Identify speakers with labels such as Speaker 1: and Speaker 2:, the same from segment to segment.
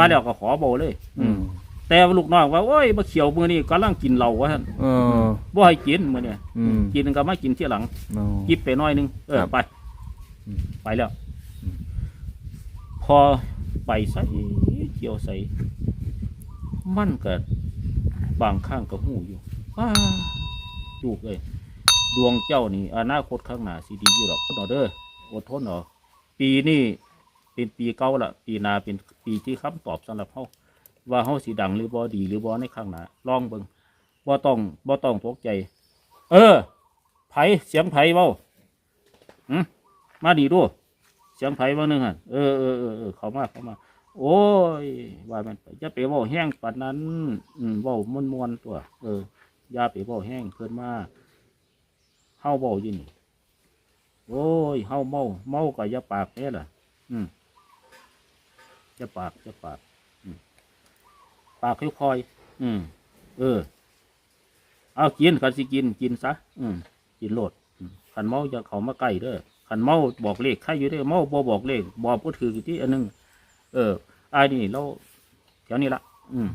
Speaker 1: มาแล้วก็ขอเบาเลย
Speaker 2: อืม
Speaker 1: แต่ว่าลูกน้องว่าโอ้ยมาเขียวมือนี่กำลังกินเหล้าว่าท่าน
Speaker 2: เออ
Speaker 1: บ่ให้กินมือเนี่ย
Speaker 2: อืม
Speaker 1: กินก็มากินที่หลัง
Speaker 2: เนาะ
Speaker 1: กิบไปหน้อยหนึง เออ
Speaker 2: ครับ
Speaker 1: ไป
Speaker 2: อืม
Speaker 1: ไปแล้ว
Speaker 2: อืม
Speaker 1: พอไปใส่เกี่ยวใส่ มันก็บางข้างก็หูอยู่ว้าลูกเลยดวงเจ้านี่อนาคตข้างหน้าสิดีอยู่หรอกคนเอาเด้ออดทนเอาปีนี้ เป็นปีเก่าละปีนาเป็นปีที่คำตอบสำหรับเขาว่าเขาสีดังหรือบ่ดีหรือบ่ในข้างหน้าลองเบิงบ่ต้องบ่ต้องตกใจ เออไผเสียงไผเว้าหืมมาดีดูเสียงไผบ้างนึงฮะเออเออเออเขามาเขามา โอ้ยว่ามันไปอย่าไปว้าแห้งปานนั้น อืมว้ามวนมวนๆตัว เอออย่าไปว้าแห้งเกินมาเฮาเว้าอยู่นี่โอ้ยเฮาเมา เมาก็อย่าปากแน่ละอืม อย่าปากอย่าปากอืมปากค่อยๆอืม เออ เอากินคันสิกินกินซะอืม กินโลดอืมขันเมาอย่าเขามาใกล้เด้อขันเมาบอกเลขใครอยู่เด้อเมาบ่บอกเลขบอกก็ถือที่อันหนึงเออไอ้นี่เราแถวนี้ละอืม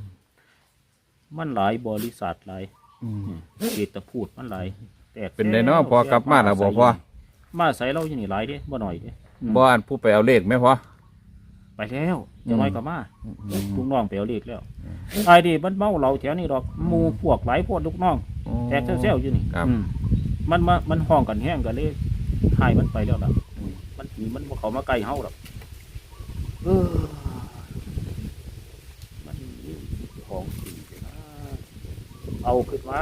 Speaker 1: มันหลายบริษัทหลาย
Speaker 2: อืม
Speaker 1: อืมเกตพูดมันหลายแตก
Speaker 2: เป็นไดเนาะพอกลับมาแล้วบ่พ่อ
Speaker 1: มาใส่เราอย่างนี้หลายเด้บ่หน่อยเด้อืม
Speaker 2: บ่อันผู้ไปเอาเลขไหมพ่อ
Speaker 1: ไปแล้วจะน้อยก็มา
Speaker 2: อืม
Speaker 1: ลูกน้องไปเอาเลขแล้วไอ้นี่มันเมาเราแถวนี้ดอกหมูพวกหลายพวกลูกน้องแตกเซลๆอยู่นี่
Speaker 2: ครับ
Speaker 1: อืมมันมามันห้องกันแห้งกันเลยหายมันไปแล้วล่ะอืม มันหนีมันบ่เขามาใกล้เฮาหรอกเออมันของสิ่งนะเอาขึ้นมา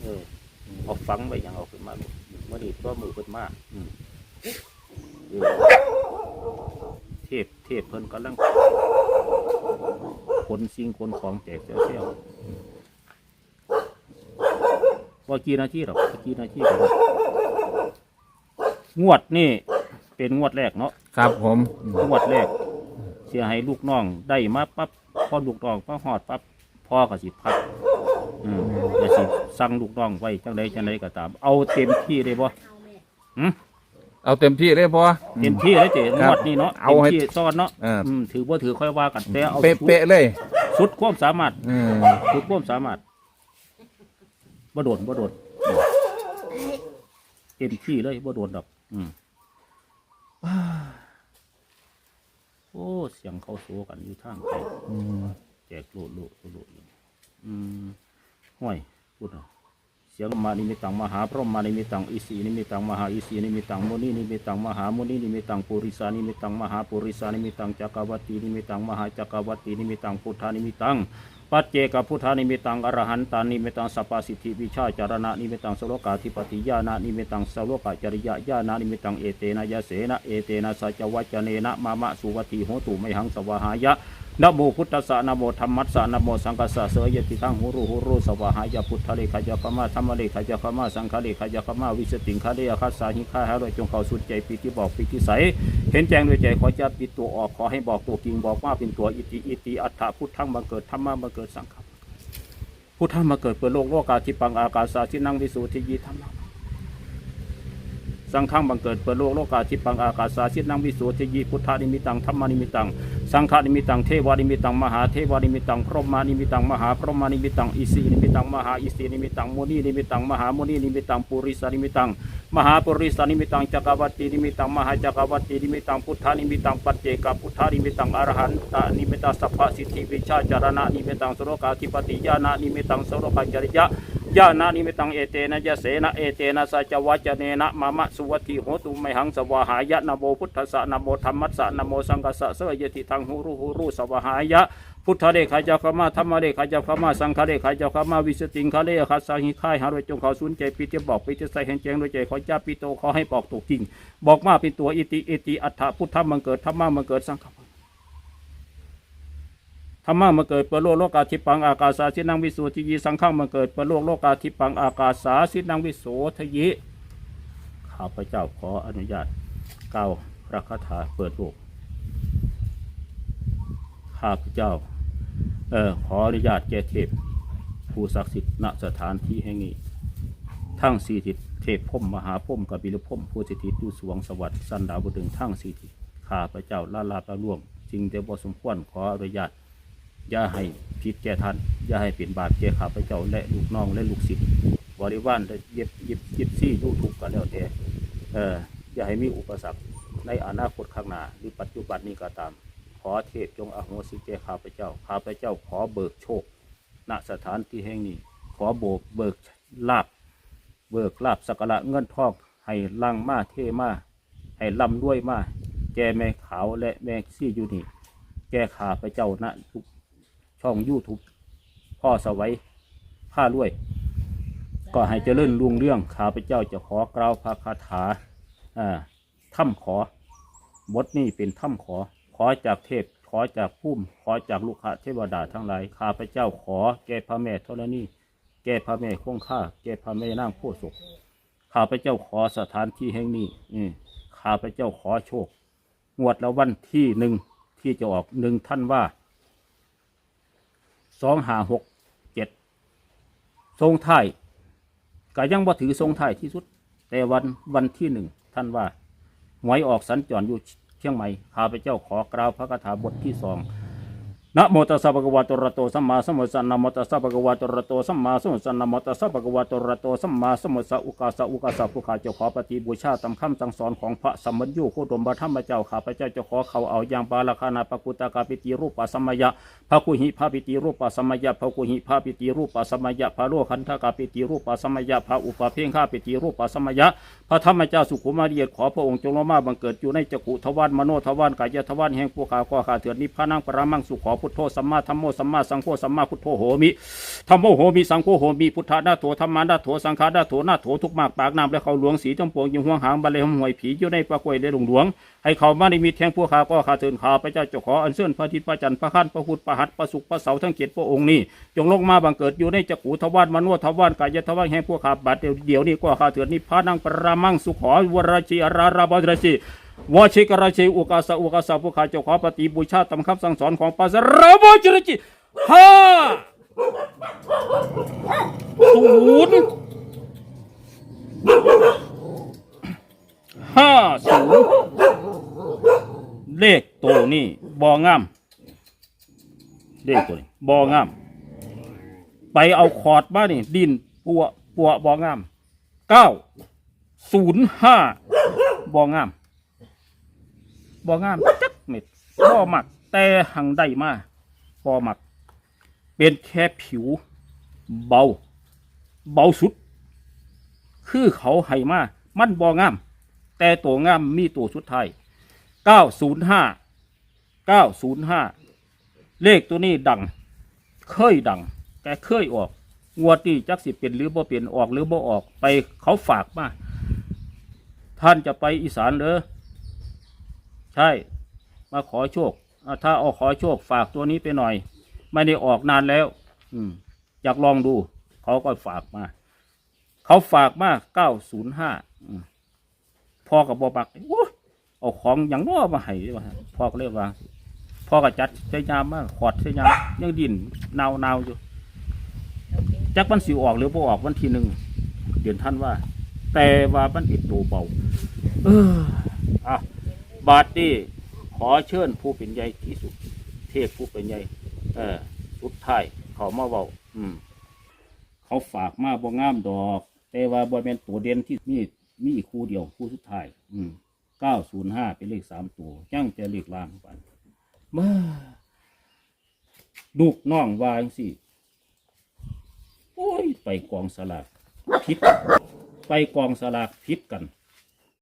Speaker 1: เออเอาฝังไปอย่างเอาขึ้นมาลูกเมื่อนี้ตัวมือขึ้นมาอืมเออเท พเทพเพิ่นกำลังขนสิ่งขนของแตกเซลๆว่ากี่นาทีหรอกว่ากี่นาทีก็ได้งวดนี่เป็นงวดแรกเนาะ
Speaker 2: ครับผมอืม
Speaker 1: งวดแรก เสียให้ลูกน้องได้มาปั๊บพอลูกน้องพอหอดปั๊บพ่อก็สิพักอืมก็สิสั่งลูกน้องไว้จังใดจังใดก็ตาม เอาเต็มที่เลยบ่หืม
Speaker 2: เอาเต็มที่เลยพ่อ
Speaker 1: เต็มที่เลยเจ๊
Speaker 2: ครั
Speaker 1: ง
Speaker 2: บ
Speaker 1: วดนี้เนาะ
Speaker 2: เอา
Speaker 1: เต็ม
Speaker 2: ให้
Speaker 1: ที่ซ้อนเนาะ
Speaker 2: เอออื
Speaker 1: มถือว่าถือค่อยว่ากันแต่เอา
Speaker 2: เป๊ะๆเลย
Speaker 1: สุดความสามารถ
Speaker 2: อืม
Speaker 1: สุดความสามารถบ่โดนบ่โดนเต็มที่เลยบ่โดนดอก อืมว้าโอ้เสียงเขาโซกันอยู่ทางไกล
Speaker 2: อืม
Speaker 1: แจกโลดโลดโลดเลยอืมห้วยพูดเอา เสียงมานิมิตังมหาพรหมมานิมิตังอิสีนิมิตังมหาอิสีนิมิตังโมนีนิมิตังมหาโมนีนิมิตังปุริสานิมิตังมหาปุริสานิมิตังจักรวัตตีนิมิตังมหาจักรวัตตีนิมิตังพุทธานิมิตังปัจเจกพุทธานิมิตังอรหันตานิมิตังสัพพสิทธิวิชาจารณะนิมิตังสโลกาธิปติญาณนิมิตังสโลกาจริยญาณนิมิตังเอเตนะยะเสนะเอเตนะสัจวัจเนนะมามะสุวัติโหตุไมหังสวหายะ นโมพุทธัสสะนโมธรรมัสสะนโมสังกัสสะเสยติทังหูรุหูรุสวะหายะพุทธเลขยะขมาธรรมเลขยะขมาสังฆเลขยะขมาวิสติงคาเดยคัสสาหิคาหาโดยจงเข้าสุดใจปีที่บอกปีที่ใสเห็นแจ้งด้วยใจขอจะปิดตัวออกขอให้บอกตัวจริงบอกว่าเป็นตัวอิติอิติอัฏฐพุทธังบังเกิดธรรมะบังเกิดสังฆพุทธังมาเกิดเปิดโลกโลกาทิปังอากาสาทินังวิสุทธิยิธรรมะ สังฆังบังเกิดเปิดโลกโลกาทิปังอากาสาทิตนังวิสุทธิยิพุทธานิมิตังธรรมานิมิตัง สังฆานิมิตังเทวานิมิตังมหาเทวานิมิตังพรหมานิมิตังมหาพรหมานิมิตังอิสีนิมิตังมหาอิสีนิมิตังมุนีนิมิตังมหามุนีนิมิตังปุริสานิมิตังมหาปุริสานิมิตังจักรวัตินิมิตังมหาจักรวัตินิมิตังพุทธานิมิตังปัจเจกพุทธานิมิตังอรหันตานิมิตังสัพพสิทธิวิชาจารณะนิมิตังสโรกาธิปติญาณนิมิตังสโรกาจริยะ ญาณนิมิตังเอเตนะยะเสนะเอเตนะสัจวัจเนนะมามะสุวัติโหตุไมหังสวาหายะนะโมพุทธสสะนะโมธรรมัสสะนะโมสังกัสสะเสยติทังหูรุหูรุสวาหายะพุทธเดชขจาขมาธรรมเดชขจาขมาสังฆเดชขจาขมาวิสติงคาเลขัสสาหิค่ายหาโดยจงเขาสุนใจปิเตบอกปิเตใส่เห็นแจ้งโดยใจขอจ้าปิโตขอให้บอกถูกจริง บอกมาเป็นตัวอิติอิติอัฏฐพุทธมังเกิดธรรมะมังเกิดสังฆะ ธรรมะมังเกิดเปรโลกโลกาทิปังอากาสาสินังวิโสทิยีสังฆังมังเกิดเปรโลกโลกาทิปังอากาสาสินังวิโสทยิข้าพเจ้าขออนุญาตกล่าวพระคาถาเปิดโลกข้าพเจ้าเออขออนุญาตแก่เทพผู้ศักดิ์สิทธิ์ณสถานที่แห่งนี้ทั้งสี่ทิศเทพพมมหาพมกบิลพมผู้สถิตอยู่สวงสวัสดิ์สันดาวดึงทั้งสี่ทิศข้าพเจ้าลาลาประล่วงสิ่งแต่บ่สมควรขออนุญาต อย่าให้ผิดแก่ท่านอย่าให้เป็นบาปแก่ข้าพเจ้าและลูกน้องและลูกศิษย์บริวารได้เย็บเย็บเย็บซี่ยูทูบก็แล้วแต่เอออย่าให้มีอุปสรรคในอนาคตข้างหน้าหรือปัจจุบันนี้ก็ตาม ขอเทพจงอโหสิแก่ข้าพเจ้าข้าพเจ้าขอเบิกโชคณสถานที่แห่งนี้ ขอโบกเบิกลาบเบิกลาบสักระเงินทองให้ลังมาเทมาให้ลำด้วยมาแก่แม่ขาวและแม่ซี่อยู่นี่แก่ข้าไปเจ้าณทุก ช่องยูทูบพ่อสวัยผ้ารวย ก็ให้เจริญรุ่งเรื่องข้าพเจ้าจะขอกล่าวพระคาถาอ่าถ้ำขอบทนี้เป็นถ้ำขอ ขอจากเทพ ขอจากพุ่มขอจากลูกค้าเทวดาทั้งหลายข้าพเจ้าขอแก่พระแม่ธรณีแก่พระแม่คงค่าแก่พระแม่นางโพธิ์ศกข้าพเจ้าขอสถานที่แห่งนี้ อืข้าพเจ้าขอโชคงวดละวันที่หนึ่งที่จะออกหนึ่งท่านว่า สองหาหกเจ็ดทรงไทยก็ยังบ่ถือทรงไทยที่สุด แต่วันวันที่หนึ่งท่านว่าหวยออกสัญจรอยู่เชียงใหม่ข้าพเจ้าขอกล่าวพระคาถาบทที่สอง นะโมตัสสะภะคะวะโตอะระหะโตสัมมาสัมพุทธัสสะนะโมตัสสะภะคะวะโตอะระหะโตสัมมาสัมพุทธัสสะนะโมตัสสะภะคะวะโตอะระหะโตสัมมาสัมพุทธัสสะอุกาสะอุกาสะผู้ข้าเจ้าขอปฏิบูชาตามคำสั่งสอนของพระสัมมัญญูโคดมบธรรมเจ้าข้าพเจ้าจะขอเขาเอาอย่างปาลคานาปกุตากาปิติรูปปัสมยะพระกุหิพระปิติรูปปัสมยะพระกุหิพระปิติรูปปัสมยะพระโลคันธกาปิติรูปปัสมยะพระอุปาเพ่งข้าปิติรูปปัสมยะพระธรรมเจ้าสุขุมาเรียดขอพระองค์จงลงมาบังเกิดอยู่ในจักขุทวารมโนทวารกายทวารแห่งพวกข้าข้อข้าเถื่อนนิพพานังปรามังสุขอพุทโธสัมมาธัมโมสัมมาสังโฆสัมมาพุทโธโหมิธัมโมโหมิสังโฆโหมิพุทธานาโถธรรมานาโถสังฆานาโถนาโถทุกมากปากน้ำและเขาหลวงสีจำปวงยิงห่วงหางบาเลหมหวยผีอยู่ในปะกวยในหลวงหลวงให้เขามาในมีแทงพวกข้าก็ข้าเถื่อนข้าพระเจ้าเจะขออัญเชิญพระทิตย์พระจันทร์พระขันพระพุทธพระหัตถ์พระศุกร์พระเสาทั้งเจ็ดพระองค์นี้จงลงมาบังเกิดอยู่ในจักขุทวารมโนทวารกายทวารแห่งพวกข้าบัดเดี๋ยวนี้ก็ข้าเถื่อนนิพพานังปรามังสุขอวรชีอาราราบรชี วชิกราชีอุกาสะอุกาสะพวกข้าเจ้าขอปฏิบูชาตามคำสั่งสอนของปัสราบจรชีห้าศูนย์ห้าศูนย์เลขตัวนี้บองาม เลขตัวนี้บองาม ไปเอาคอร์ดมานี่ ดินปัวปัวบองามเก้าศูนย์ห้าบองาม บองามจักเม็ดบ่หมัก แต่หังได้มาบ่หมัก เป็นแค่ผิว เบา เบาสุด คือเขาให้มา มันบองาม แต่ตัวงามมีตัวสุดท้ายเก้าศูนย์ห้าเลขตัวนี้ดัง เคยดังแกเคยออกงวดนี้จักสิเป็นหรือบ่เป็นออกหรือบ่ออกไปเขาฝากมา ท่านจะไปอีสานเหรอ ใช่ มาขอโชคอะถ้าเอาขอโชคฝากตัวนี้ไปหน่อย ไม่ได้ออกนานแล้ว อืม อยากลองดู เขาก็ฝากมา เขาฝากมาเก้าศูนย์ห้าพ่อกับบอปักโอ้ยเอาของอย่างน้อมาให้วะพ่อก็เรียกว่าพ่อก็จัดใช้ยามมากขอดใช้ยามยังดินนาวนาๆอยู่จักมันสิออกหรือบ่ออกวันที่หนึ่งเดือนท่านว่า แต่ว่ามันติดตัวเบา เอออะ บาทนี้ขอเชิญผู้เป็นใหญ่ที่สุด เทพผู้เป็นใหญ่เออสุดท้ายเขามาเบาอืม เขาฝากมาบ่งามดอก แต่ว่าบ่แม่นตัวเด่นที่มีมีอีกคู่เดียวคู่สุดท้าย อืมเก้าศูนย์ห้าเป็นเลขสามตัวยังจะเลขล่างไปมาลูกน้องวาจังสิโอ้ย ไปกองสลากพิษ ไปกองสลากพิษกัน